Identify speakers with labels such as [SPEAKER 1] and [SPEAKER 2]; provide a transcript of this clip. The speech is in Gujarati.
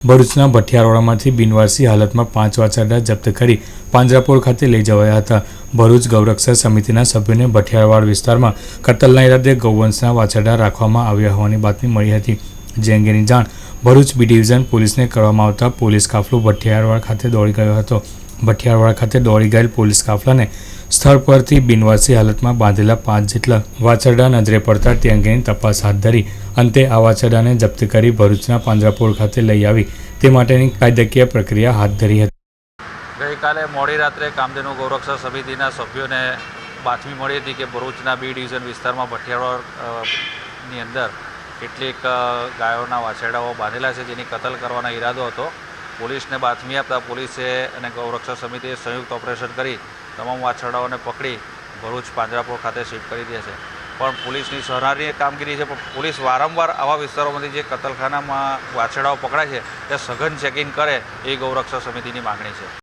[SPEAKER 1] ભરૂચના ભઠિયારોડામાંથી બિનવારસી હાલતમાં પાંચ વાછરડા જપ્ત કરી પાંજરાપોળ ખાતે લઈ જવાયા હતા. ભરૂચ ગૌરક્ષા સમિતિના સભ્યોને ભઠિયારવાડ વિસ્તારમાં કતલના ઇરાદે ગૌવંશના વાછરડા રાખવામાં આવ્યા હોવાની બાતમી મળી હતી. જે અંગેની જાણ ભરૂચ બી ડિવિઝન પોલીસને કરવામાં આવતા પોલીસ કાફલો ભઠિયારવાડ ખાતે દોડી ગયો હતો. ભઠિયારવાડ ખાતે દોડી ગયેલ પોલીસ કાફલાને સ્થળ પરથી બિનવાસી હાલતમાં બાંધેલા પાંચ જેટલા વાછરડા નજરે પડતા તે અંગેની તપાસ હાથ ધરી અંતે આ વાછરડાને જપ્ત કરી ભરૂચના પાંજરાપોળ ખાતે લઈ આવી. તે માટેની કાયદાકીય પ્રક્રિયા હાથ ધરી હતી.
[SPEAKER 2] ગઈકાલે મોડી રાત્રે કામધેનુ ગૌરક્ષા સમિતિના સભ્યોને બાતમી મળી હતી કે ભરૂચના બી ડિવિઝન વિસ્તારમાં ભઠિયાવાડની અંદર કેટલીક ગાયોના વાછરડાઓ બાંધેલા છે જેની કતલ કરવાનો ઈરાદો હતો. પોલીસને બાતમી આપતા પોલીસે અને ગૌરક્ષા સમિતિએ સંયુક્ત ઓપરેશન કરી તમામ વાછરડાઓને પકડી ભરૂચ પાંજરાપોળ ખાતે શિફ્ટ કરી દે છે. પણ પોલીસની સહનારી કામગીરી છે, પણ પોલીસ વારંવાર આવા વિસ્તારોમાંથી જે કતલખાનામાં વાછરડાઓ પકડાય છે તે સઘન ચેકિંગ કરે એ ગૌરક્ષા સમિતિની માગણી છે.